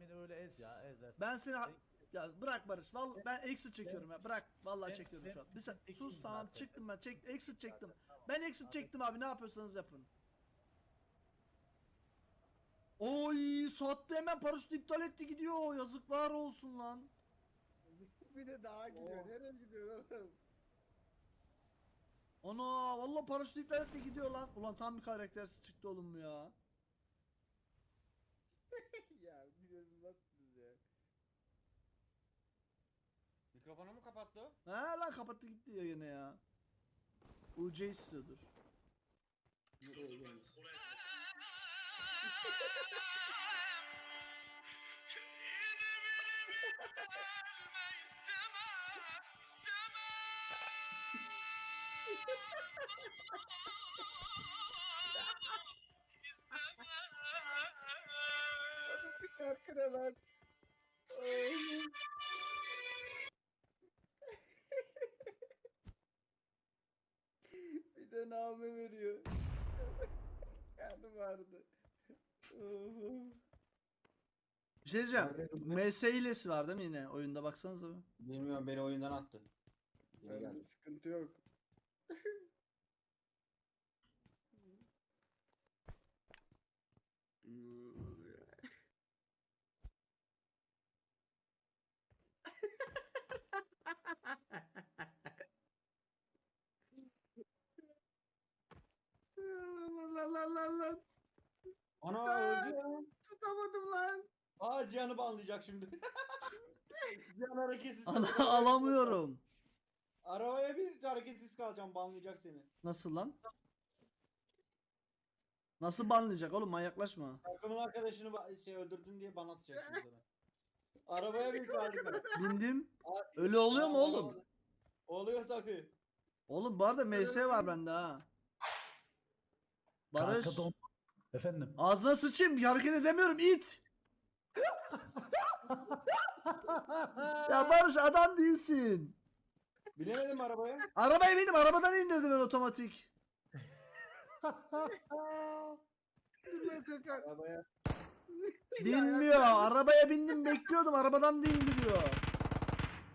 sen beni öyle ez ya ez ez. Ben seni ha- ya bırak Barış. Vallahi ben exit çekiyorum ya. Bırak. Vallahi Ben- çekiyorum şu an. Bir sen, ben- sus tamam zaten. çıktım ben. Çek exit çektim. Ben exit çektim abi. Ne yapıyorsanız yapın. Oy sattı hemen paraşütü iptal etti gidiyor. Yazıklar olsun lan. Bir de daha gidiyor. Nereye gidiyor oğlum? Ana vallahi paraşütü iptal etti gidiyor lan. Ulan tam bir karaktersiz çıktı oğlum ya. ya biliyorsunuz nasılsınız ya? Mikrofonu mu kapattı o? Ha lan kapattı gitti ya yine ya. UC istiyordur. Şarkı ne lan? Name veriyor. Karnım vardı. Bir şey diyeceğim. MS hilesi var değil mi yine oyunda baksanıza bir. Bilmiyorum beni oyundan attı. Yeni Bende geldi. sıkıntı yok. Lan lan lan lan lan. Ana öldü ya. Tutamadım lan. Aa canı bağlayacak şimdi. Can hareketsiz. Ana kalacak. alamıyorum. Arabaya bir hareketsiz kalacağım banlayacak seni. Nasıl lan? Nasıl banlayacak oğlum manyaklaşma. Takımın arkadaşını ba- şey öldürdün diye ban atacak şimdi sana. Arabaya bir kaldı. Bindim. Öyle oluyor mu oğlum? Oluyor tabii. Oğlum bu arada MS var bende ha. Barış. Kanka don- Efendim. Ağzına sıçayım hareket edemiyorum it. ya Barış adam değilsin. Bilemedim arabaya. Arabaya bindim arabadan indirdim ben otomatik. Arabaya. Bilmiyor. Arabaya bindim bekliyordum arabadan da indiriyor.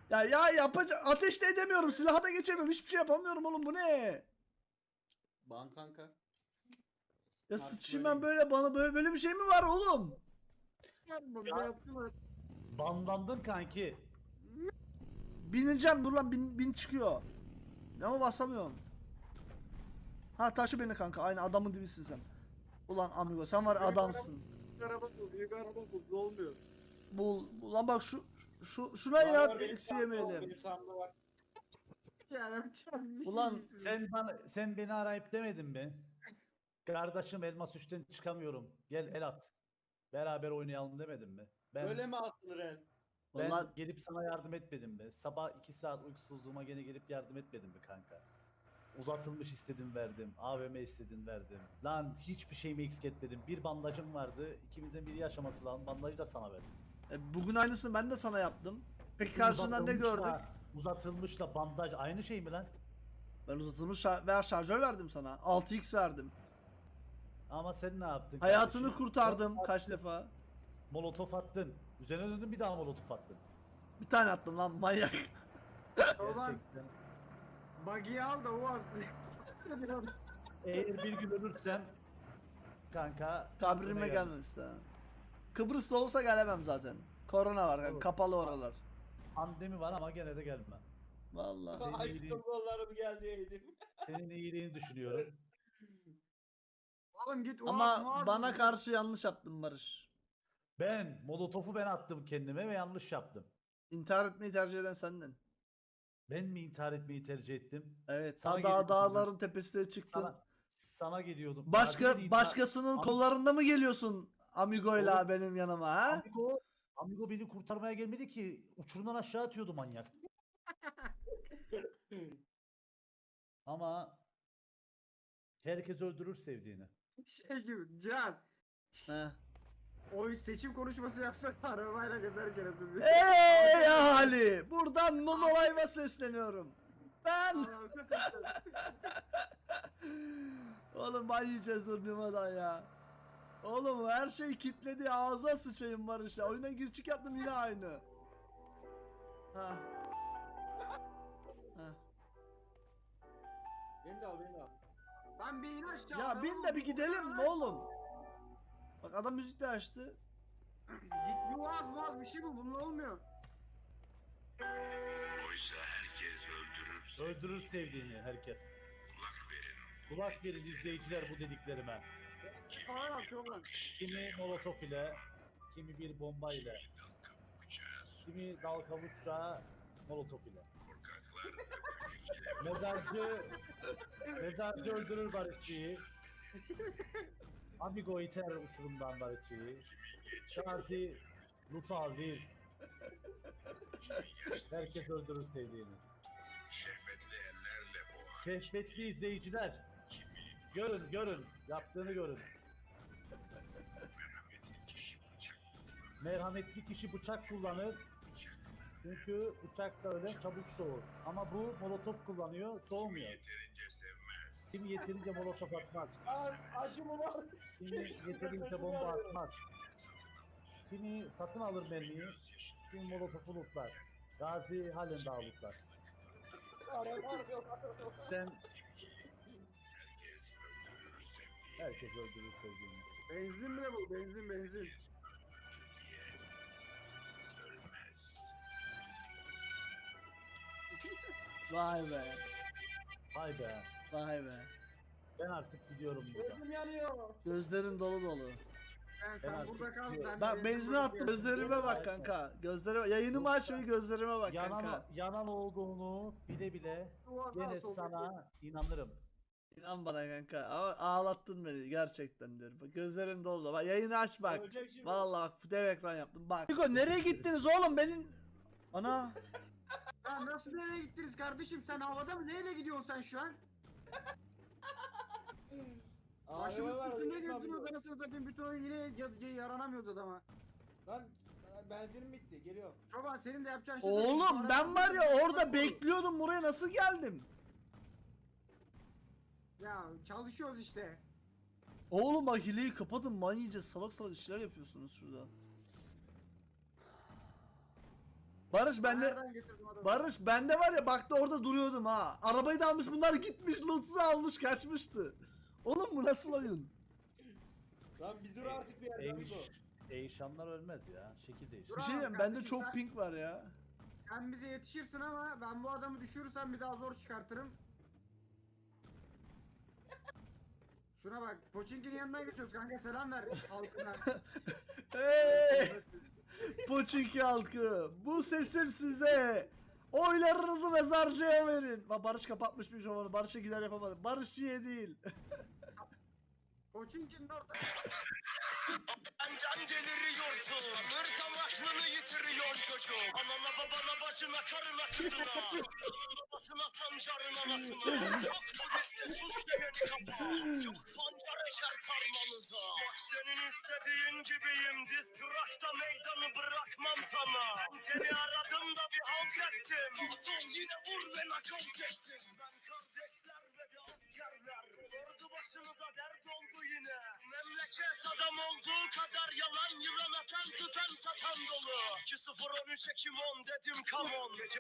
Ya ya yapacak ateş de edemiyorum silaha da geçemiyorum hiçbir şey yapamıyorum oğlum bu ne? Ban kanka. Ya Artık sıçayım böyle ben böyle bana böyle böyle bir şey mi var oğlum? Banlandın kanki. Bineceğim dur lan bin, bin çıkıyor. Ama basamıyorum. Ha taşı beni kanka aynı adamın dibisin sen. Ulan amigo sen var adamsın. Büyük araba bul, büyük araba bul. Olmuyor. Bul, ulan bak şu şu şuna Var, ya var, benim eksi sağımda var, yemeyelim. Benim sağımda var. Ya yapacağız. Ulan Sen bana sen beni arayıp demedin mi? Kardeşim elmas üçten çıkamıyorum. Gel el at. Beraber oynayalım demedin mi? Ben, Öyle mi atılır el? ben Vallahi gelip sana yardım etmedim mi? Sabah 2 saat uykusuzluğuma gene gelip yardım etmedim mi kanka? Uzatılmış istedim verdim. AVM istedin verdim. Lan hiçbir şeyimi eksik etmedim. Bir bandajım vardı. İkimizden biri yaşaması lazım. Bandajı da sana verdim. e, bugün aynısını ben de sana yaptım. Peki karşından ne Uzatılmışla- gördük? Uzatılmışla bandaj aynı şey mi lan? Ben uzatılmış şar- ver şarjör verdim sana. 6x verdim. Ama sen ne yaptın? Hayatını kardeşim? kurtardım kaç defa. Molotof attın. Üzerine döndün bir daha molotof attın. Bir tane attım lan manyak. Ulan Gerçekten. buggy'i al da o al. Eğer bir gün ölürsem kanka Kabrime gel. gelmemiş daha. Kıbrıs'ta olsa gelemem zaten. Korona var kanka, kapalı oralar. Pandemi var ama gene de gelme. Vallahi. Senin iyiliğin- geldi. Senin iyiliğini düşünüyorum. Oğlum git o Ama bana karşı yanlış yaptın Barış. Ben molotofu ben attım kendime ve yanlış yaptım. İntihar etmeyi tercih eden sendin. Ben mi intihar etmeyi tercih ettim? Evet. Sana Sana dağ, dağların tepesine çıktın. Sana sana geliyordum. Başka intihar- başkasının Am- kollarında mı geliyorsun Amigo'yla Oğlum- benim yanıma ha? Amigo, Amigo beni kurtarmaya gelmedi ki. Uçurumdan aşağı atıyordu manyak. Ama herkes öldürür sevdiğini. Şey gibi Can. He. Oy seçim konuşması yapsak arabayla gezerken bir... Ey ahali! Buradan Momolayva sesleniyorum. Ben oğlum ben yiyeceğiz durmadan ya. Oğlum her şey kilitledi ağzına sıçayım Barış ya. Oyuna gir çık yaptım yine aynı. Ha. Ha. Beni de al beni. Ben bir in aşağı. Ya bin de bir gidelim mi oğlum? Bak adam müzik de açtı. Git bir boğaz boğaz bir şey bu. Bunun olmuyor. Oysa herkes öldürür. Öldürür sevdiğini herkes. Kulak verin. Kulak verin izleyiciler bu dediklerime. Atıyor lan. Kimi molotof ile, kimi bir bomba ile, Dal kavukça. kimi dal kavuçla molotof ile. Korkaklar Mezarcı, mezarcı öldürür barışçıyı. Amigo iter uçurumdan barışçıyı. Gazi, Lufa, Vir. Herkes öldürür sevdiğini. şehvetli ellerle boğar. Keşfetli izleyiciler. Görün, görün. Yaptığını görün. Merhametli kişi bıçak kullanır. Çünkü bıçakla öyle çabuk soğur. Ama bu molotof kullanıyor, soğumuyor. Yeterince sevmez. Kimi yeterince molotof atmaz. Acı mı var? Kimi yeterince bomba atmaz. Kimi satın alır mermiyi, kimi molotofu lootlar. Gazi halen daha lootlar. Sen Herkes öldürür sevdiğini. herkes öldürür sevdiğini. Benzin mi bu? Benzin benzin. Vay be. Vay be. Vay be. Ben artık gidiyorum buradan. Gözüm yanıyor. Gözlerin dolu dolu. Ben Ben sen artık burada kal. gidiyorum. Ben Bak benzin attım. Gözlerime bak kanka. Gözlerime yayınımı aç ve gözlerime bak Yanan, kanka. yanan olduğunu bile bile gene sana inanırım. İnan bana kanka. Ama ağlattın beni gerçekten diyorum. Bak gözlerim dolu. Bak yayını aç bak. Ölecek şimdi. Vallahi bak dev ekran yaptım. Bak. Niko nereye gittiniz oğlum benim? Ana. Ya nasıl nereye gittiniz kardeşim? Sen havada mı? Neyle gidiyorsun sen şu an? Başımız üstünde gezdiriyoruz anasını satayım. Bütün oyun yine ya- ya- yaranamıyoruz adama. Lan benzinim bitti. Geliyor. Çoban senin de yapacağın şey... Oğlum ben var ya orada bekliyordum buraya nasıl geldim? Ya çalışıyoruz işte. Oğlum bak hileyi kapatın manyice salak salak işler yapıyorsunuz şurada. Barış bende? Barış bende var ya baktı orada duruyordum ha. Arabayı da almış bunlar gitmiş lootsuz almış kaçmıştı. Oğlum bu nasıl oyun? Lan bir dur artık bir yerden dur. Eyşanlar ölmez ya. Şekil değişir. Dur Bir şey abi, diyeyim bende kardeşim çok sen- pink var ya. Sen bize yetişirsin ama ben bu adamı düşürürsem bir daha zor çıkartırım. Şuna bak, Poçinki'nin yanından geçiyoruz kanka selam ver halkına. Hey! Poçinki halkı bu sesim size. Oylarınızı mezarcıya verin. Bak Barış kapatmış mikrofonu. Barış'a gider yapamadı. Barışçıya değil. Poçinki'nin orada. Senden deliriyorsun. Sanırsam aklını yitiriyorsun çocuğum. Anana babana bacına karına kızına. Sanın babasına sancarın anasına. Yok poliste sus çeneni kapa. Yok pancar eşer tarlanıza. Senin istediğin gibiyim. Distrakta meydanı bırakmam sana. Ben seni aradım da bir halt ettim. Sağ yine vur ve nakavt ettim. Ben kardeşler ve de askerler. Ordu başımıza dert oldu yine. Memleket adam olduğu kadar yalan yılan atan tutan satan dolu. 2-0-13 Ekim 10 dedim come on. Gece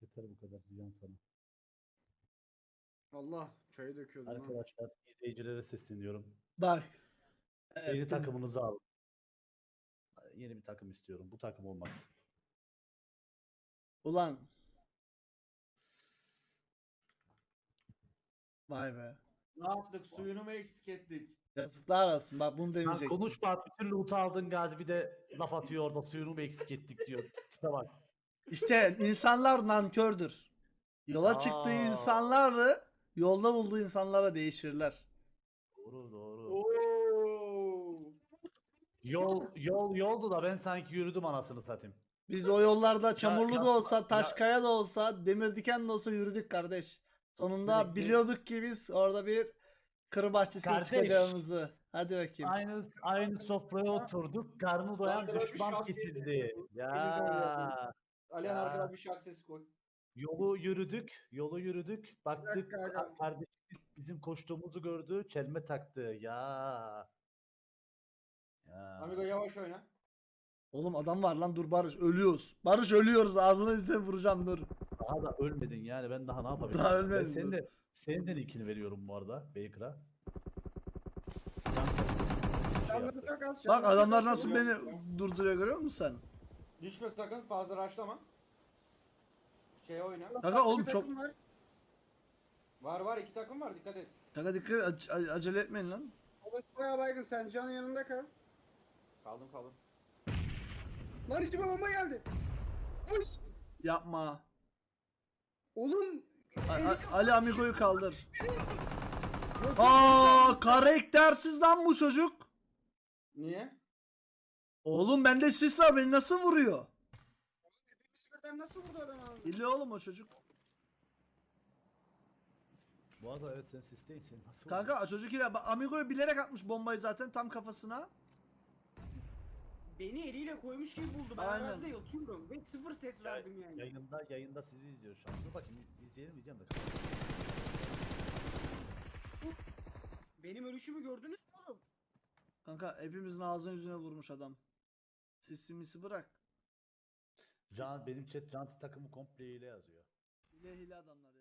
Yeter bu kadar Can sana. Allah çayı döküyordum lan. Arkadaşlar izleyicilere sesleniyorum. Bak. Yeni takımınızı alın. Yeni bir takım istiyorum. Bu takım olmaz. Ulan. Vay be. Ne yaptık? Suyunu mu eksik ettik? Yazıklar olsun. Bak bunu demeyecek. konuşma bütün loot'u aldın Gazi bir de laf atıyor orada suyunu mu eksik ettik diyor. Tipe bak. İşte insanlar nankördür. Yola Aa. çıktığı insanları yolda bulduğu insanlara değişirler. Doğru doğru. Oo. Yol yol yoldu da ben sanki yürüdüm anasını satayım. Biz o yollarda çamurlu ya- da olsa, taş ya- kaya da olsa, demir diken de olsa yürüdük kardeş. Sonunda Sürekli- biliyorduk ki biz orada bir kır bahçesine Kardeş. çıkacağımızı. Hadi bakayım. Aynı aynı sofraya oturduk. Karnı doyan bir düşman şarkı kesildi. Ya Alihan Ya. arkadan bir şarkı sesi koy. yolu yürüdük. Yolu yürüdük. Baktık dakika, ka- kardeşimiz bizim koştuğumuzu gördü, çelme taktı. Ya. Ya. Amigo yavaş oyna. Oğlum adam var lan dur Barış ölüyoruz. Barış ölüyoruz ağzına yüzüne vuracağım dur. Daha da ölmedin yani ben daha ne yapabilirim? Daha Ben ölmedin, senin de senin de linkini veriyorum bu arada Baker'a. Canları çok az. Bak adamlar nasıl beni durduruyor görüyor musun sen? Düşme sakın fazla rushlama. Şey oyna. Kanka oğlum çok... var. Var var iki takım var dikkat et. Kanka dikkat et, ac- ac- acele etmeyin lan. Orası bayağı baygın sen canın yanında kal. Kaldım kaldım. Lan içime bomba geldi. Uş! Yapma. Oğlum. A- A- Ali Amigo'yu kaldır. Aa karaktersiz lan bu çocuk. Niye? Oğlum bende sis var beni nasıl vuruyor? hepimiz birden nasıl vurdu adam abi? Hile oğlum o çocuk. Bu arada evet sen sisteyin sen nasıl Kanka çocuk hile. Bak Amigo'yu bilerek atmış bombayı zaten tam kafasına. Beni eliyle koymuş gibi buldu. Ben Aynen. arada yatıyorum ve sıfır ses verdim yani. Yayında yayında sizi izliyor şu an. Dur bakayım izleyelim diyeceğim de. Benim ölüşümü gördünüz mü oğlum? Kanka hepimizin ağzına yüzüne vurmuş adam. Sisimizi bırak. Can benim chat Canti takımı komple hile yazıyor. Hile hile adamlar.